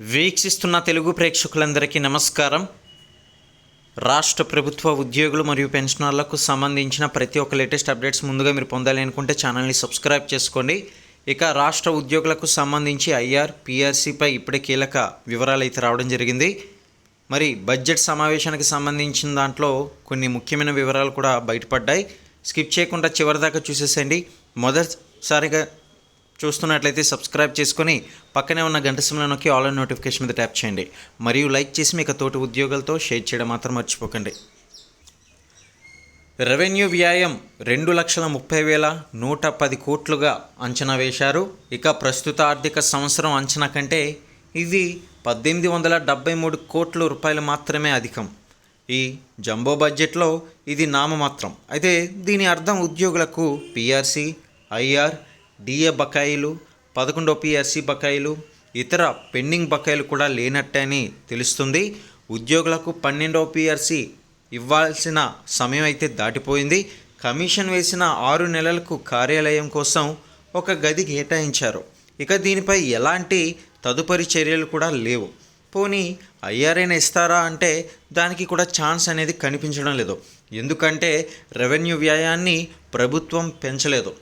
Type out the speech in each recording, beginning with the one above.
వీక్షిస్తున్న తెలుగు ప్రేక్షకులందరికీ నమస్కారం. రాష్ట్ర ప్రభుత్వ ఉద్యోగులు మరియు పెన్షనర్లకు సంబంధించిన ప్రతి ఒక్క లేటెస్ట్ అప్డేట్స్ ముందుగా మీరు పొందాలి అనుకుంటే ఛానల్ని సబ్స్క్రైబ్ చేసుకోండి. ఇక రాష్ట్ర ఉద్యోగులకు సంబంధించి ఐఆర్ పిఆర్సీపై ఇప్పుడే కీలక వివరాలు అయితే రావడం జరిగింది. మరి బడ్జెట్ సమావేశానికి సంబంధించిన దాంట్లో కొన్ని ముఖ్యమైన వివరాలు కూడా బయటపడ్డాయి. స్కిప్ చేయకుండా చివరిదాకా చూసేసేయండి. మొదటిసారిగా చూస్తున్నట్లయితే సబ్స్క్రైబ్ చేసుకొని పక్కనే ఉన్న గంట సిమ్లో నొక్కి ఆల్ నోటిఫికేషన్ మీద ట్యాప్ చేయండి. మరియు లైక్ చేసి మీకు తోటి ఉద్యోగులతో షేర్ చేయడం మాత్రం మర్చిపోకండి. రెవెన్యూ వ్యాయం రెండు లక్షల ముప్పై వేల నూట పది కోట్లుగా అంచనా వేశారు. ఇక ప్రస్తుత ఆర్థిక సంవత్సరం అంచనా కంటే ఇది పద్దెనిమిది వందల డెబ్బై మూడు కోట్ల రూపాయలు మాత్రమే అధికం. ఈ జంబో బడ్జెట్లో ఇది నామమాత్రం. అయితే దీని అర్థం ఉద్యోగులకు పిఆర్సీ ఐఆర్ డిఏ బకాయిలు పదకొండో పిఎస్సి బకాయిలు ఇతర పెండింగ్ బకాయిలు కూడా లేనట్టే అని తెలుస్తుంది. ఉద్యోగులకు పన్నెండో పిఆర్సి ఇవ్వాల్సిన సమయం అయితే దాటిపోయింది. కమిషన్ వేసిన ఆరు నెలలకు కార్యాలయం కోసం ఒక గది కేటాయించారు. ఇక దీనిపై ఎలాంటి తదుపరి చర్యలు కూడా లేవు. పోనీ ఐఆర్ఏని ఇస్తారా అంటే దానికి కూడా ఛాన్స్ అనేది కనిపించడం లేదు. ఎందుకంటే రెవెన్యూ వ్యయాన్ని ప్రభుత్వం పెంచలేదు.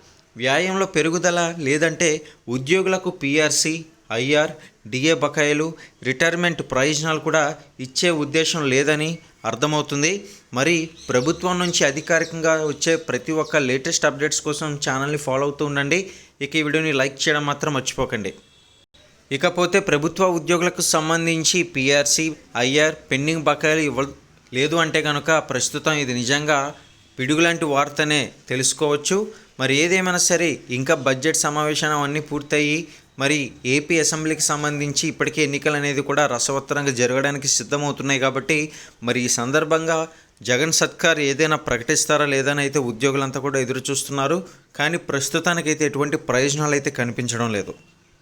వ్యాయంలో పెరుగుదల లేదంటే ఉద్యోగులకు పిఆర్సీ ఐఆర్ డిఏ బకాయిలు రిటైర్మెంట్ ప్రయోజనాలు కూడా ఇచ్చే ఉద్దేశం లేదని అర్థమవుతుంది. మరి ప్రభుత్వం నుంచి అధికారికంగా వచ్చే ప్రతి ఒక్క లేటెస్ట్ అప్డేట్స్ కోసం ఛానల్ని ఫాలో అవుతూ ఉండండి. ఇక ఈ వీడియోని లైక్ చేయడం మాత్రం మర్చిపోకండి. ఇకపోతే ప్రభుత్వ ఉద్యోగులకు సంబంధించి పిఆర్సీ ఐఆర్ పెండింగ్ బకాయిలు ఇవ్వ లేదు అంటే కనుక ప్రస్తుతం ఇది నిజంగా పిడుగులాంటి వార్తనే తెలుసుకోవచ్చు. మరి ఏదేమైనా సరే ఇంకా బడ్జెట్ సమావేశం అవన్నీ పూర్తయి మరి ఏపీ అసెంబ్లీకి సంబంధించి ఇప్పటికే ఎన్నికలు అనేది కూడా రసవత్తరంగా జరగడానికి సిద్ధమవుతున్నాయి కాబట్టి మరి ఈ సందర్భంగా జగన్ సర్కార్ ఏదైనా ప్రకటిస్తారా లేదని అయితే ఉద్యోగులంతా కూడా ఎదురు చూస్తున్నారు కానీ ప్రస్తుతానికైతే ఎటువంటి ప్రయోజనాలు అయితే కనిపించడం లేదు.